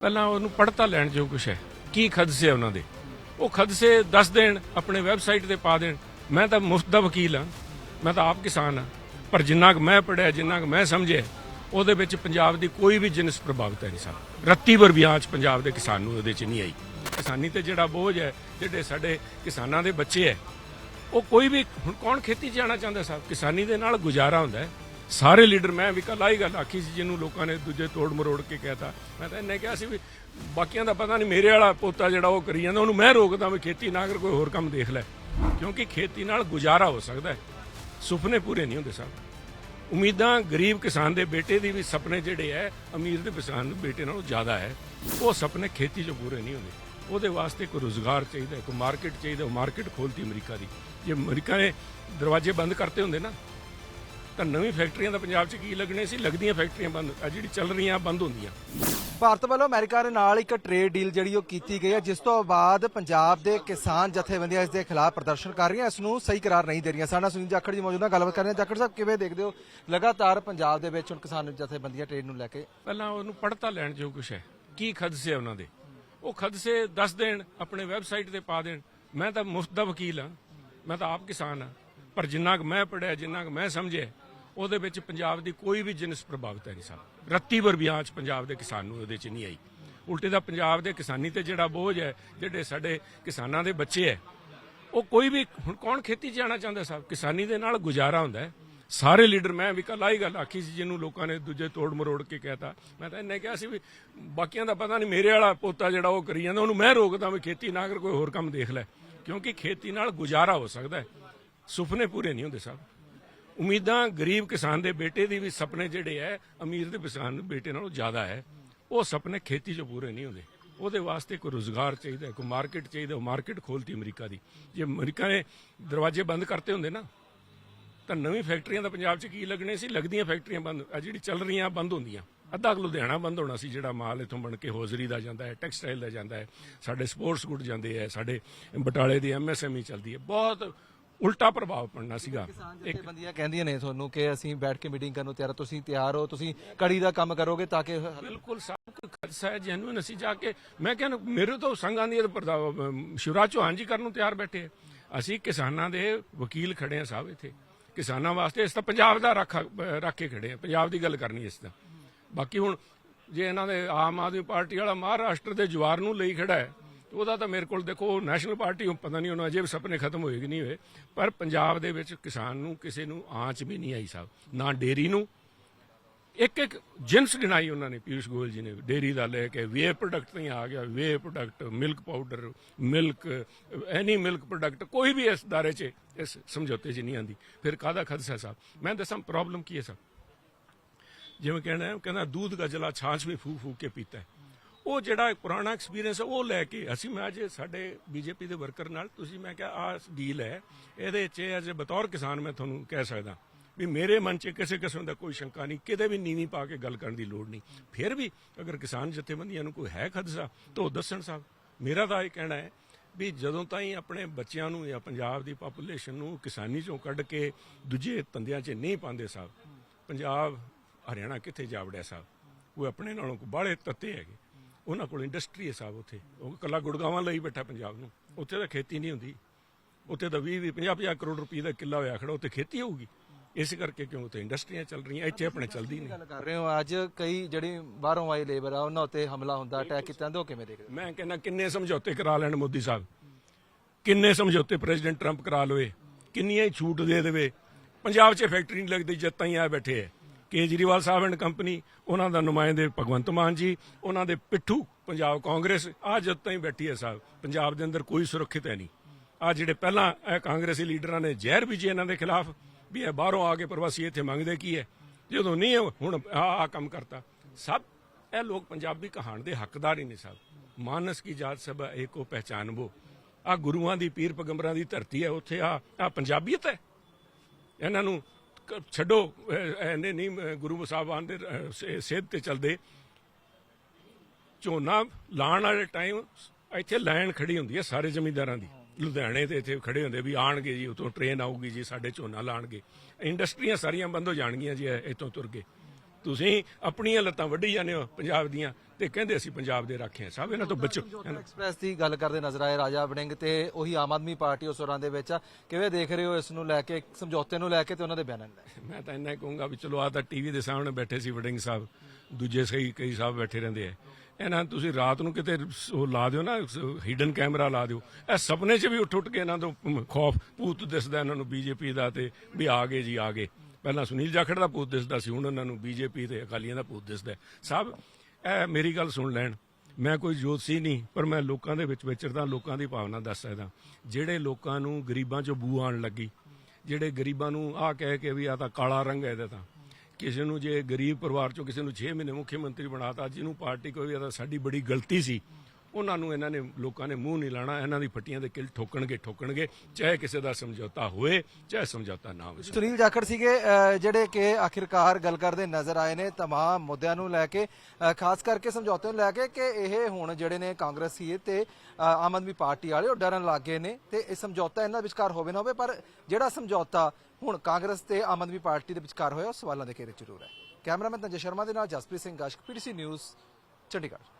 ਪਹਿਲਾਂ ਉਹਨੂੰ ਪੜਤਾ ਲੈਣ ਜੋ ਕੁਛ ਹੈ। ਕੀ ਖਦਸੇ ਉਹਨਾਂ ਦੇ? ਉਹ ਖਦਸੇ ਦੱਸ ਦੇਣ, ਆਪਣੇ ਵੈਬਸਾਈਟ ਤੇ ਪਾ ਦੇਣ। ਮੈਂ ਤਾਂ ਮੁਫਤ ਦਾ ਵਕੀਲ ਹਾਂ। ਮੈਂ ਤਾਂ ਆਪ ਕਿਸਾਨ ਹਾਂ। ਪਰ ਜਿੰਨਾ ਕੁ ਮੈਂ ਪੜਿਆ ਜਿੰਨਾ ਕੁ ਮੈਂ ਸਮਝਿਆ, ਉਹਦੇ ਵਿੱਚ ਪੰਜਾਬ ਦੀ ਕੋਈ ਵੀ ਜਿਨਸ ਪ੍ਰਭਾਵਿਤ ਹੈ ਨਹੀਂ ਸਾਹਿਬ ਰੱਤੀ ਵਰ ਵਿਆਜ ਪੰਜਾਬ ਦੇ ਕਿਸਾਨ ਨੂੰ ਉਹਦੇ ਚ ਨਹੀਂ ਆਈ। ਕਿਸਾਨੀ ਤੇ ਜਿਹੜਾ ਬੋਝ ਹੈ, ਜਿਹੜੇ ਸਾਡੇ ਕਿਸਾਨਾਂ ਦੇ ਬੱਚੇ ਹੈ, ਉਹ ਕੋਈ ਵੀ, ਹੁਣ ਕੌਣ ਖੇਤੀ 'ਚ ਜਾਣਾ ਚਾਹੁੰਦਾ ਸਾਹਿਬ ਕਿਸਾਨੀ ਦੇ ਨਾਲ ਗੁਜ਼ਾਰਾ ਹੁੰਦਾ ਹੈ। ਸਾਰੇ ਲੀਡਰ ਮੈਂ ਵੀ ਕੱਲ ਆਹੀ ਗੱਲ ਆਖੀ ਸੀ ਜਿਹਨੂੰ ਲੋਕਾਂ ਨੇ ਦੂਜੇ ਤੋੜ ਮਰੋੜ ਕੇ ਕਹਿਤਾ। ਮੈਂ ਤਾਂ ਇਹਨੇ ਕਿਹਾ ਸੀ ਵੀ ਬਾਕੀਆਂ ਦਾ ਪਤਾ ਨਹੀਂ ਮੇਰੇ ਵਾਲਾ ਪੋਤਾ ਜਿਹੜਾ ਉਹ ਕਰੀ ਜਾਂਦਾ ਉਹਨੂੰ ਮੈਂ ਰੋਕਦਾ ਵੀ ਖੇਤੀ ਨਾ ਕਰ ਕੋਈ ਹੋਰ ਕੰਮ ਦੇਖ ਲੈ। ਕਿਉਂਕਿ ਖੇਤੀ ਨਾਲ ਗੁਜ਼ਾਰਾ ਹੋ ਸਕਦਾ ਹੈ। ਸੁਪਨੇ ਪੂਰੇ ਨਹੀਂ ਹੁੰਦੇ ਸਾਹਿਬ ਉਮੀਦਾਂ ਗਰੀਬ ਕਿਸਾਨ ਦੇ ਬੇਟੇ ਦੀ ਵੀ ਸੁਪਨੇ ਜਿਹੜੇ ਹੈ ਅਮੀਰ ਦੇ ਕਿਸਾਨ ਦੇ ਬੇਟੇ ਨਾਲੋਂ ਜ਼ਿਆਦਾ ਹੈ। ਉਹ ਸੁਪਨੇ ਖੇਤੀ 'ਚ ਪੂਰੇ ਨਹੀਂ ਹੁੰਦੇ। ਉਹਦੇ ਵਾਸਤੇ ਕੋਈ ਰੋਜ਼ਗਾਰ ਚਾਹੀਦਾ ਹੈ, ਕੋਈ ਮਾਰਕੀਟ ਚਾਹੀਦਾ ਉਹ ਮਾਰਕੀਟ ਖੋਲਤੀ ਅਮਰੀਕਾ ਦੀ। ਜੇ ਅਮਰੀਕਾ ਨੇ ਦਰਵਾਜ਼ੇ ਬੰਦ ਕਰਤੇ ਹੁੰਦੇ ਨਾ ਤਾਂ ਨਵੀਂ ਫੈਕਟਰੀਆਂ ਦਾ ਪੰਜਾਬ 'ਚ ਕੀ ਲੱਗਣੇ ਸੀ? ਲੱਗਦੀਆਂ ਫੈਕਟਰੀਆਂ ਬੰਦ ਆ ਜਿਹੜੀ ਚੱਲ ਰਹੀਆਂ ਬੰਦ ਹੁੰਦੀਆਂ। ਭਾਰਤ ਵੱਲੋਂ ਅਮਰੀਕਾ ਦੇ ਨਾਲ ਇੱਕ ਟ੍ਰੇਡ ਡੀਲ ਜਿਹੜੀ ਉਹ ਕੀਤੀ ਗਈ ਹੈ ਜਿਸ ਤੋਂ ਬਾਅਦ ਪੰਜਾਬ ਦੇ ਕਿਸਾਨ ਜਥੇਬੰਦੀਆਂ ਇਸ ਦੇ ਖਿਲਾਫ ਪ੍ਰਦਰਸ਼ਨ ਕਰ ਰਹੀਆਂ ਇਸ ਨੂੰ ਸਹੀ ਕਰਾਰ ਨਹੀਂ ਦੇ ਰਹੀਆਂ ਸਾਡਾ ਸੁਨੀਲ ਜਾਖੜ ਜੀ ਮੌਜੂਦ ਨਾਲ ਗੱਲਬਾਤ ਕਰ ਰਹੇ ਹਾਂ। ਜਾਖੜ ਸਾਹਿਬ ਕਿਵੇਂ ਦੇਖਦੇ ਹੋ? ਲਗਾਤਾਰ ਪੰਜਾਬ ਦੇ ਵਿੱਚ ਹੁਣ ਕਿਸਾਨ ਜਥੇਬੰਦੀਆਂ ਟ੍ਰੇਡ ਨੂੰ ਲੈ ਕੇ। ਪਹਿਲਾਂ ਉਹਨੂੰ ਪੜਤਾ ਲੈਣ ਜੋ ਕੁਛ ਹੈ। ਕੀ ਖਦਸੇ ਉਹਨਾਂ ਦੇ? ਉਹ ਖਦਸੇ ਦੱਸ ਦੇਣ ਆਪਣੇ ਵੈਬਸਾਈਟ ਤੇ ਪਾ ਦੇਣ। ਮੈਂ ਤਾਂ ਮੁਫਤ ਦਾ ਵਕੀਲ ਹਾਂ। ਮੈਂ ਤਾਂ ਆਪ ਕਿਸਾਨ ਹਾਂ। ਪਰ ਜਿੰਨਾ ਕੁ ਮੈਂ ਪੜਿਆ ਜਿੰਨਾ ਕੁ ਮੈਂ ਸਮਝਿਆ ਉਹਦੇ ਵਿੱਚ ਪੰਜਾਬ ਦੀ ਕੋਈ ਵੀ ਜਿਨਸ ਪ੍ਰਭਾਵਿਤ ਹੈ ਨਹੀਂ ਸਾਹਿਬ ਰੱਤੀ ਵਰਬਿਆਂ 'ਚ ਪੰਜਾਬ ਦੇ ਕਿਸਾਨ ਨੂੰ ਉਹਦੇ ਚ ਨਹੀਂ ਆਈ। ਉਲਟੇ ਦਾ ਪੰਜਾਬ ਦੇ ਕਿਸਾਨੀ ਤੇ ਜਿਹੜਾ ਬੋਝ ਹੈ, ਜਿਹੜੇ ਸਾਡੇ ਕਿਸਾਨਾਂ ਦੇ ਬੱਚੇ ਹੈ, ਉਹ ਕੋਈ ਵੀ ਹੁਣ ਕੌਣ ਖੇਤੀ 'ਚ ਜਾਣਾ ਚਾਹੁੰਦਾ ਸਾਹਿਬ ਕਿਸਾਨੀ ਦੇ ਨਾਲ ਗੁਜ਼ਾਰਾ ਹੁੰਦਾ ਹੈ। ਸਾਰੇ ਲੀਡਰ ਮੈਂ ਵੀ ਕੱਲ ਆਹੀ ਗੱਲ ਆਖੀ ਸੀ ਜਿਹਨੂੰ ਲੋਕਾਂ ਨੇ ਦੂਜੇ ਤੋੜ ਮਰੋੜ ਕੇ ਕਹਿਤਾ। ਮੈਂ ਤਾਂ ਇਹਨੇ ਕਿਹਾ ਸੀ ਵੀ ਬਾਕੀਆਂ ਦਾ ਪਤਾ ਨਹੀਂ ਮੇਰੇ ਵਾਲਾ ਪੋਤਾ ਜਿਹੜਾ ਉਹ ਕਰੀ ਜਾਂਦਾ, ਉਹਨੂੰ ਮੈਂ ਰੋਕਦਾ ਵੀ ਖੇਤੀ ਨਾ ਕਰ, ਕੋਈ ਹੋਰ ਕੰਮ ਦੇਖ ਲੈ। ਕਿਉਂਕਿ ਖੇਤੀ ਨਾਲ ਗੁਜ਼ਾਰਾ ਹੋ ਸਕਦਾ ਹੈ। ਸੁਪਨੇ ਪੂਰੇ ਨਹੀਂ ਹੁੰਦੇ ਸਾਹਿਬ ਉਮੀਦਾਂ ਗਰੀਬ ਕਿਸਾਨ ਦੇ ਬੇਟੇ ਦੀ ਵੀ ਸੁਪਨੇ ਜਿਹੜੇ ਹੈ ਅਮੀਰ ਦੇ ਕਿਸਾਨ ਦੇ ਬੇਟੇ ਨਾਲੋਂ ਜ਼ਿਆਦਾ ਹੈ ਉਹ ਸੁਪਨੇ ਖੇਤੀ 'ਚ ਪੂਰੇ ਨਹੀਂ ਹੁੰਦੇ। ਉਹਦੇ ਵਾਸਤੇ ਕੋਈ ਰੋਜ਼ਗਾਰ ਚਾਹੀਦਾ, ਕੋਈ ਮਾਰਕੀਟ ਚਾਹੀਦਾ, ਉਹ ਮਾਰਕੀਟ ਖੋਲਤੀ ਅਮਰੀਕਾ ਦੀ। ਜੇ ਅਮਰੀਕਾ ਨੇ ਦਰਵਾਜ਼ੇ ਬੰਦ ਕਰਤੇ ਹੁੰਦੇ ਨਾ, ਤਾਂ ਨਵੀਂ ਫੈਕਟਰੀਆਂ ਦਾ ਪੰਜਾਬ 'ਚ ਕੀ ਲੱਗਣੇ ਸੀ? ਲੱਗਦੀਆਂ ਫੈਕਟਰੀਆਂ ਬੰਦ, ਆ ਜਿਹੜੀ ਚੱਲ ਰਹੀਆਂ ਬੰਦ ਹੁੰਦੀਆਂ। ਅੱਧਾ ਲੁਧਿਆਣਾ ਬੰਦ ਹੋਣਾ ਸੀ, ਜਿਹੜਾ ਮਾਲ ਇਥੋਂ ਬਣ ਕੇ ਹੋਜ਼ਰੀ ਦਾ ਜਾਂਦਾ ਹੈ ਟੈਕਸਟਾਈਲ ਦਾ ਜਾਂਦਾ ਹੈ ਸਾਡੇ ਸਪੋਰਟਸ ਗੁੱਡ ਜਾਂਦੇ ਹੈ ਸਾਡੇ ਬਟਾਲੇ ਦੀ ਐਮਐਸਐਮਈ ਚੱਲਦੀ ਹੈ ਬਹੁਤ ਉਲਟਾ ਪ੍ਰਭਾਵ ਪੜਨਾ ਸੀਗਾ। ਕਿਸਾਨ ਜਥੇਬੰਦੀਆਂ ਕਹਿੰਦੀਆਂ ਨੇ ਤੁਹਾਨੂੰ ਕਿ ਅਸੀਂ ਬੈਠ ਕੇ ਮੀਟਿੰਗ ਕਰਨ ਨੂੰ ਤਿਆਰ ਤੁਸੀਂ ਤਿਆਰ ਹੋ ਤੁਸੀਂ ਕੜੀ ਦਾ ਕੰਮ ਕਰੋਗੇ ਤਾਂ ਕਿ ਬਿਲਕੁਲ ਸਭ ਖਦਸ਼ਾ ਹੈ ਜੈਨੂਨ ਅਸੀਂ ਜਾ ਕੇ ਮੈਂ ਕਹਿੰਦਾ ਮੇਰੇ ਤੋਂ ਸੰਘਾਂ ਦੀ ਸ਼ਿਵਰਾਜ ਚੌਹਾਨ ਜੀ ਕਰਨ ਨੂੰ ਤਿਆਰ ਬੈਠੇ। ਅਸੀਂ ਕਿਸਾਨਾਂ ਦੇ ਵਕੀਲ ਖੜੇ ਆ ਸਾਹਿਬ ਇੱਥੇ। ਕਿਸਾਨਾਂ ਵਾਸਤੇ ਇਸ ਤਾਂ ਪੰਜਾਬ ਦਾ ਰੱਖ ਰੱਖ ਕੇ ਖੜੇ ਆ ਪੰਜਾਬ ਦੀ ਗੱਲ ਕਰਨੀ ਇਸ ਦਾ ਬਾਕੀ ਹੁਣ ਜੇ ਇਹਨਾਂ ਦੇ ਆਮ ਆਦਮੀ ਪਾਰਟੀ ਵਾਲਾ ਮਹਾਰਾਸ਼ਟਰ ਦੇ ਜਵਾਰ ਨੂੰ ਲਈ ਖੜਾ ਹੈ ਉਹਦਾ ਤਾਂ ਮੇਰੇ ਕੋਲ ਦੇਖੋ ਨੈਸ਼ਨਲ ਪਾਰਟੀ ਪਤਾ ਨਹੀਂ ਉਹਨਾਂ ਅਜੇ ਵੀ ਸੁਪਨੇ ਖਤਮ ਹੋਏ ਕਿ ਨਹੀਂ ਹੋਏ ਪਰ ਪੰਜਾਬ ਦੇ ਵਿੱਚ ਕਿਸਾਨ ਨੂੰ ਕਿਸੇ ਨੂੰ ਆਂਚ ਵੀ ਨਹੀਂ ਆਈ ਸਾਹਿਬ ਨਾ ਡੇਰੀ ਨੂੰ। ਇੱਕ ਇੱਕ ਜਿੰਸ ਗਿਣਾਈ ਉਹਨਾਂ ਨੇ ਪੀਯੂਸ਼ ਗੋਇਲ ਜੀ ਨੇ ਡੇਰੀ ਦਾ ਲੈ ਕੇ ਵੇ ਪ੍ਰੋਡਕਟ ਨਹੀਂ ਆ ਗਿਆ whey product milk powder milk any milk product ਕੋਈ ਵੀ ਇਸ ਦਾਰੇ 'ਚ ਇਸ ਸਮਝੌਤੇ 'ਚ ਨਹੀਂ ਆਂਦੀ। ਫਿਰ ਕਾਹਦਾ ਖਦਸ਼ਾ ਸਾਹਿਬ ਮੈਂ ਦੱਸਾਂ ਪ੍ਰੋਬਲਮ ਕੀ ਹੈ ਸਾਹਿਬ ਜਿਵੇਂ ਕਹਿਣਾ ਹੈ, ਕਹਿੰਦਾ ਦੂਧ ਦਾ ਜਲਾ ਛਾਛ ਵੀ ਫੂਕ ਫੂਕ ਕੇ ਪੀਤਾ ਹੈ। ਉਹ ਜਿਹੜਾ ਪੁਰਾਣਾ ਐਕਸਪੀਰੀਅੰਸ ਹੈ, ਉਹ ਲੈ ਕੇ ਅਸੀਂ, ਮੈਂ ਅੱਜ ਸਾਡੇ ਬੀਜੇਪੀ ਦੇ ਵਰਕਰ ਨਾਲ, ਤੁਸੀਂ ਮੈਂ ਕਿਹਾ, ਆਹ ਡੀਲ ਹੈ, ਇਹਦੇ 'ਚ ਐਜ਼ ਬਤੌਰ ਕਿਸਾਨ ਮੈਂ ਤੁਹਾਨੂੰ ਕਹਿ ਸਕਦਾ ਵੀ ਮੇਰੇ ਮਨ 'ਚ ਕਿਸੇ ਕਿਸਮ ਦਾ ਕੋਈ ਸ਼ੰਕਾ ਨਹੀਂ, ਕਿਤੇ ਵੀ ਨੀਵੀਂ ਪਾ ਕੇ ਗੱਲ ਕਰਨ ਦੀ ਲੋੜ ਨਹੀਂ। ਫਿਰ ਵੀ ਅਗਰ ਕਿਸਾਨ ਜਥੇਬੰਦੀਆਂ ਨੂੰ ਕੋਈ ਹੈ ਖਦਸ਼ਾ, ਤਾਂ ਉਹ ਦੱਸਣ ਸਾਹਿਬ, ਮੇਰਾ ਤਾਂ ਇਹ ਕਹਿਣਾ ਹੈ ਵੀ ਜਦੋਂ ਤਾਈਂ ਆਪਣੇ ਬੱਚਿਆਂ ਨੂੰ ਜਾਂ ਪੰਜਾਬ ਦੀ ਪਾਪੂਲੇਸ਼ਨ ਨੂੰ ਕਿਸਾਨੀ ਚੋਂ ਕੱਢ ਕੇ ਦੂਜੇ ਧੰਦਿਆਂ 'ਚ ਨਹੀਂ ਪਾਉਂਦੇ ਸਾਹਿਬ, ਪੰਜਾਬ, ਹਰਿਆਣਾ ਕਿੱਥੇ ਜਾਵੜਿਆ ਸਾਹਿਬ, ਉਹ ਆਪਣੇ ਨਾਲੋਂ ਬਾਹਲੇ ਤੱਤੇ ਹੈਗੇ। ਉਹਨਾਂ ਕੋਲ ਇੰਡਸਟਰੀ ਹੈ ਸਾਹਿਬ ਉੱਥੇ। ਉਹ ਕੱਲਾ ਗੁੜਗਾਵਾਂ ਲਈ ਬੈਠਾ ਪੰਜਾਬ ਨੂੰ। ਉੱਥੇ ਤਾਂ ਖੇਤੀ ਨਹੀਂ ਹੁੰਦੀ। ਉੱਥੇ ਤਾਂ 20 20 50 50 ਕਰੋੜ ਰੁਪਏ ਦਾ ਕਿੱਲਾ ਹੋਇਆ ਖੜਾ। ਉੱਥੇ ਖੇਤੀ ਹੋਊਗੀ। ਇਸ ਕਰਕੇ ਕਿਉਂ ਉੱਥੇ ਇੰਡਸਟਰੀਆਂ ਚੱਲ ਰਹੀਆਂ ਇੱਥੇ ਆਪਣੇ ਚੱਲਦੀ ਨਹੀਂ। ਗੱਲ ਕਰ ਰਹੇ ਹੋ ਅੱਜ ਕਈ ਜਿਹੜੀ ਬਾਹਰੋਂ ਆਈ ਲੇਬਰ ਆ ਉਹਨਾਂ ਉੱਤੇ ਹਮਲਾ ਹੁੰਦਾ ਅਟੈਕ ਕੀਤਾ ਉਹ ਕਿਵੇਂ ਦੇਖਦੇ ਹੋ? ਮੈਂ ਕਹਿੰਦਾ ਕਿੰਨੇ ਸਮਝੌਤੇ ਕਰਾ ਲੈਣ ਮੋਦੀ ਸਾਹਿਬ? ਕਿੰਨੇ ਸਮਝੌਤੇ ਪ੍ਰੈਜ਼ੀਡੈਂਟ ਟਰੰਪ ਕਰਾ ਲਵੇ? ਕਿੰਨੀਆਂ ਹੀ ਛੂਟ ਦੇ ਦੇਵੇ? ਪੰਜਾਬ 'ਚ ਫੈਕਟਰੀ ਨਹੀਂ ਲੱਗਦੀ ਜਦ ਤਾਈਂ ਆ ਬੈਠੇ ਐ ਕੇਜਰੀਵਾਲ ਸਾਹਿਬ ਐਂਡ ਕੰਪਨੀ, ਉਹਨਾਂ ਦਾ ਨੁਮਾਇੰਦੇ ਭਗਵੰਤ ਮਾਨ ਜੀ, ਉਹਨਾਂ ਦੇ ਪਿੱਠੂ ਪੰਜਾਬ ਕਾਂਗਰਸ ਆ ਜਦ ਤਾਈਂ ਬੈਠੀ ਹੈ ਸਾਹਿਬ ਪੰਜਾਬ ਦੇ ਅੰਦਰ ਕੋਈ ਸੁਰੱਖਿਅਤ ਹੈ ਨਹੀਂ। ਆ ਜਿਹੜੇ ਪਹਿਲਾਂ ਇਹ ਕਾਂਗਰਸੀ ਲੀਡਰਾਂ ਨੇ ਜ਼ਹਿਰ ਬੀਜੇ ਇਹਨਾਂ ਦੇ ਖਿਲਾਫ, ਵੀ ਇਹ ਬਾਹਰੋਂ ਆ ਕੇ ਪ੍ਰਵਾਸੀ ਇੱਥੇ ਮੰਗਦੇ ਕੀ ਹੈ? ਜਦੋਂ ਨਹੀਂ ਇਹ ਹੁਣ ਆ ਆ ਕੰਮ ਕਰਤਾ। ਸਭ, ਇਹ ਲੋਕ ਪੰਜਾਬੀ ਕਹਾਣ ਦੇ ਹੱਕਦਾਰ ਹੀ ਨੇ ਸਾਹਿਬ ਮਾਨਸ ਕੀ ਜਾਤ ਸਭ ਏਕੋ ਪਹਿਚਾਨਬੋ ਆ ਗੁਰੂਆਂ ਦੀ, ਪੀਰ ਪਗੰਬਰਾਂ ਦੀ ਧਰਤੀ ਹੈ, ਉੱਥੇ ਆ ਆ ਪੰਜਾਬੀਅਤ ਹੈ। ਇਹਨਾਂ ਨੂੰ ਛੱਡੋ ਐਨੇ ਨਹੀਂ ਅਹ, ਗੁਰੂ ਸਾਹਿਬਾਨ ਦੇ ਸੇਧ ਤੇ ਚੱਲਦੇ। ਝੋਨਾ ਲਾਣ ਵਾਲੇ ਟਾਈਮ ਇੱਥੇ ਲਾਈਨ ਖੜੀ ਹੁੰਦੀ ਹੈ ਸਾਰੇ ਜ਼ਮੀਂਦਾਰਾਂ ਦੀ। ਲੁਧਿਆਣੇ ਦੇ ਇੱਥੇ ਖੜੇ ਹੁੰਦੇ ਵੀ ਆਣਗੇ ਜੀ ਉਤੋਂ ਟ੍ਰੇਨ ਆਊਗੀ ਜੀ ਸਾਡੇ ਝੋਨਾ ਲਾਣਗੇ। ਇੰਡਸਟਰੀਆਂ ਸਾਰੀਆਂ ਬੰਦ ਹੋ ਜਾਣਗੀਆਂ ਜੀ ਇੱਥੋਂ ਤੁਰ ਕੇ। ਤੁਸੀਂ ਆਪਣੀਆਂ ਲੱਤਾਂ ਵੱਢੀ ਜਾਂਦੇ ਹੋ ਪੰਜਾਬ ਦੀਆਂ ਤੇ ਕਹਿੰਦੇ ਅਸੀਂ ਪੰਜਾਬ ਦੇ ਰਾਖੇ ਹਾਂ। ਸਭ ਇਹਨਾਂ ਤੋਂ ਬਚੋ। ਐਕਸਪ੍ਰੈਸ ਦੀ ਗੱਲ ਕਰਦੇ ਨਜ਼ਰ ਆਏ ਰਾਜਾ ਵੜਿੰਗ ਤੇ ਉਹੀ ਆਮ ਆਦਮੀ ਪਾਰਟੀ ਉਸ ਦੌਰਾਨ ਦੇ ਵਿੱਚ ਆ। ਕਿਵੇਂ ਦੇਖ ਰਹੇ ਹੋ ਇਸ ਨੂੰ ਲੈ ਕੇ ਸਮਝੌਤੇ ਨੂੰ ਲੈ ਕੇ ਤੇ ਉਹਨਾਂ ਦੇ ਬਿਆਨਾਂ ਨੂੰ ਮੈਂ ਤਾਂ ਇੰਨਾ ਹੀ ਕਹੂੰਗਾ ਵੀ ਚਲੋ ਆ ਤਾਂ ਟੀਵੀ ਦੇ ਸਾਹਮਣੇ ਬੈਠੇ ਸੀ ਵਡਿੰਗ ਸਾਹਿਬ। ਦੂਜੇ ਸਹੀ ਕਈ ਸਾਹਿਬ ਬੈਠੇ ਰਹਿੰਦੇ ਆ। ਇਹਨਾਂ ਤੁਸੀਂ ਰਾਤ ਨੂੰ ਕਿਤੇ ਉਹ ਲਾ ਦਿਓ ਨਾ ਹਿਡਨ ਕੈਮਰਾ ਲਾ ਦਿਓ। ਇਹ ਸੁਪਨੇ 'ਚ ਵੀ ਉੱਠ ਉੱਠ ਕੇ ਇਹਨਾਂ ਤੋਂ ਖੌਫ ਭੂਤ ਦਿਸਦਾ ਇਹਨਾਂ ਨੂੰ ਬੀਜੇਪੀ ਦਾ ਤੇ ਵੀ ਆ ਗਏ ਜੀ ਆ ਗਏ। ਪਹਿਲਾਂ ਸੁਨੀਲ ਜਾਖੜ ਦਾ ਭੂਤ ਦਿਸਦਾ ਸੀ, ਹੁਣ ਉਹਨਾਂ ਨੂੰ ਬੀਜੇਪੀ ਤੇ ਅਕਾਲੀਆਂ ਦਾ ਭੂਤ ਦਿਸਦਾ ਸਭ ਇਹ ਮੇਰੀ ਗੱਲ ਸੁਣ ਲੈਣ। ਮੈਂ ਕੋਈ ਜੋਤਸ਼ੀ ਨਹੀਂ, ਪਰ ਮੈਂ ਲੋਕਾਂ ਦੇ ਵਿੱਚ ਵਿਚਰਦਾ, ਲੋਕਾਂ ਦੀ ਭਾਵਨਾ ਦੱਸ ਸਕਦਾ। ਜਿਹੜੇ ਲੋਕਾਂ ਨੂੰ ਗਰੀਬਾਂ 'ਚੋਂ ਬੂ ਆਣ ਲੱਗੀ, ਜਿਹੜੇ ਗਰੀਬਾਂ ਨੂੰ ਆਹ ਕਹਿ ਕੇ ਵੀ ਆ ਤਾਂ ਕਾਲਾ ਰੰਗ ਹੈ ਇਹਦਾ ਤਾਂ। ਕਿਸੇ ਨੂੰ ਜੇ ਗਰੀਬ ਪਰਿਵਾਰ ਚੋਂ ਕਿਸੇ ਨੂੰ 6 ਮਹੀਨੇ ਮੁੱਖ ਮੰਤਰੀ ਬਣਾਤਾ, ਜਿਹਨੂੰ ਪਾਰਟੀ ਕੋਈ ਤਾਂ ਸਾਡੀ ਬੜੀ ਗਲਤੀ ਸੀ ਉਹਨਾਂ ਨੂੰ ਇਹਨਾਂ ਨੇ ਲੋਕਾਂ ਨੇ ਮੂੰਹ ਨਹੀਂ ਲਾਣਾ ਇਹਨਾਂ ਦੀ ਫੱਟੀਆਂ ਦੇ ਕਿਲ ਠੋਕਣਗੇ ਠੋਕਣਗੇ ਚਾਹੇ ਕਿਸੇ ਦਾ ਸਮਝੌਤਾ ਹੋਏ ਚਾਹੇ ਸਮਝੌਤਾ ਨਾ ਹੋਵੇ ਸੁਨੀਲ ਜਾਖੜ ਸੀਗੇ ਅਹ, ਜਿਹੜੇ ਕਿ ਆਖਿਰਕਾਰ ਗੱਲ ਕਰਦੇ ਨਜ਼ਰ ਆਏ ਨੇ तमाम ਮੁੱਦਿਆਂ ਨੂੰ ਲੈ ਕੇ ਅਹ, ਖਾਸ ਕਰਕੇ ਸਮਝੌਤੇ ਨੂੰ ਲੈ ਕੇ ਕਿ ਇਹ ਹੁਣ ਜਿਹੜੇ ਨੇ ਕਾਂਗਰਸੀ ਤੇ ਅਹ, ਆਮ ਆਦਮੀ ਪਾਰਟੀ ਵਾਲੇ ਉਹ ਡਰਨ ਲੱਗੇ ਨੇ ਤੇ ਇਹ ਸਮਝੌਤਾ ਇਹਨਾਂ ਵਿਚਕਾਰ ਹੋਵੇ ਨਾ ਹੋਵੇ ਪਰ ਜਿਹੜਾ ਸਮਝੌਤਾ ਹੁਣ ਕਾਂਗਰਸ ਤੇ ਆਮ ਆਦਮੀ ਪਾਰਟੀ ਦੇ ਵਿਚਕਾਰ ਹੋਇਆ ਉਹ ਸਵਾਲਾਂ ਦੇ ਘੇਰੇ 'ਚ ਜ਼ਰੂਰ ਹੈ ਕੈਮਰਾਮੈਨ ਤੰਜੇ ਸ਼ਰਮਾ ਦੇ ਨਾਲ ਜਸਪ੍ਰੀਤ ਸਿੰਘ ਗਾਸ਼ਕ ਪੀਟੀਸੀ ਨਿਊਜ਼ ਚੰਡੀਗੜ੍ਹ